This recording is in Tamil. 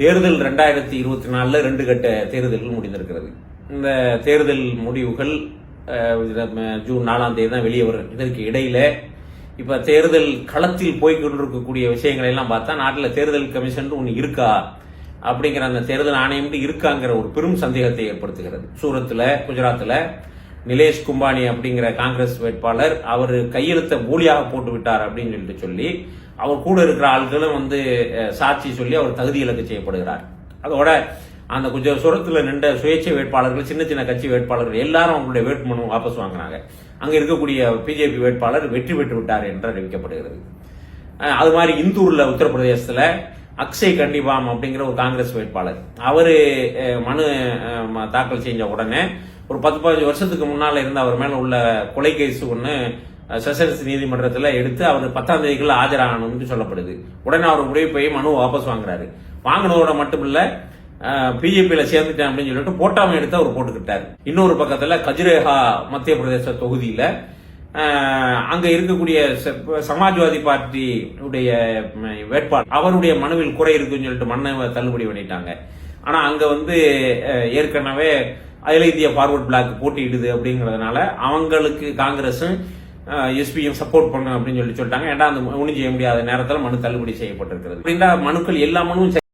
தேர்தல் ரெண்டாயிரத்தி இருபத்தி நாலில் ரெண்டு கட்ட தேர்தல்கள் முடிந்திருக்கிறது. இந்த தேர்தல் முடிவுகள் ஜூன் நாலாம் தேதி தான் வெளியே வரும். இதற்கு இடையில இப்போ தேர்தல் களத்தில் போய் கொண்டிருக்கக்கூடிய விஷயங்களை எல்லாம் பார்த்தா நாட்டில் தேர்தல் கமிஷன் ஒன்று இருக்கா? அப்படிங்கிற அந்த தேர்தல் ஆணையம் இருக்காங்கிற ஒரு பெரும் சந்தேகத்தை ஏற்படுத்துகிறது. சூரத்தில் குஜராத்தில் நிலேஷ் கும்பானி அப்படிங்கிற காங்கிரஸ் வேட்பாளர் அவர் கையெழுத்தை போலியாக போட்டு விட்டார் அப்படின்னு சொல்லிட்டு சொல்லி அவர் கூட இருக்கிற ஆட்களும் வந்து சாட்சி சொல்லி அவர் தகுதி இலக்கு செய்யப்படுகிறார். அதோட அந்த கொஞ்சம் சுரத்தில் நின்ற சுயேட்சை வேட்பாளர்கள் சின்ன சின்ன கட்சி வேட்பாளர்கள் எல்லாரும் அவங்களுடைய வேட்புமனு வாபஸ் வாங்கினாங்க. அங்கே இருக்கக்கூடிய பிஜேபி வேட்பாளர் வெற்றி பெற்று விட்டார் என்று அறிவிக்கப்படுகிறது. அது மாதிரி இந்தூரில் உத்தரப்பிரதேசத்தில் அக்ஷய் கண்டிபாம் அப்படிங்கிற ஒரு காங்கிரஸ் வேட்பாளர். அவரு மனு ம- தாக்கல் செஞ்ச உடனே ஒரு பத்து பதினஞ்சு வருஷத்துக்கு முன்னால இருந்து அவர் மேல உள்ள கொலை கேஸ் ஒன்று செஷன்ஸ் நீதிமன்றத்தில் எடுத்து அவர் பத்தாம் தேதிக்குள்ள ஆஜராகணும்னு சொல்லப்படுது. உடனே அவர் முடிவு போய் மனு வாபஸ் வாங்குறாரு. வாங்கினதோட மட்டும் இல்ல பிஜேபியில சேர்ந்துட்டேன் அப்படின்னு சொல்லிட்டு போட்டாம எடுத்து அவர் போட்டுக்கிட்டார். இன்னொரு பக்கத்துல கஜுரேகா மத்திய பிரதேச தொகுதியில அங்கே இருக்கக்கூடிய ச- சமாஜ்வாதி பார்ட்டி உடைய வேட்பாளர். அவருடைய மனுவில் குறை இருக்குன்னு சொல்லிட்டு மண்ணை தள்ளுபடி பண்ணிட்டாங்க. ஆனால் அங்கே வந்து ஏற்கனவே அகில இந்திய ஃபார்வர்ட் பிளாக் போட்டியிடுது அப்படிங்கிறதுனால அவங்களுக்கு காங்கிரஸும் எஸ்பியும் சப்போர்ட் பண்ணும் அப்படின்னு சொல்லி சொல்லிட்டாங்க. ஏன்டா அந்த ஒன்றும் செய்ய முடியாத நேரத்தில் மனு தள்ளுபடி செய்யப்பட்டிருக்கிறது. அப்படின்னா மனுக்கள் எல்லா மனுவும்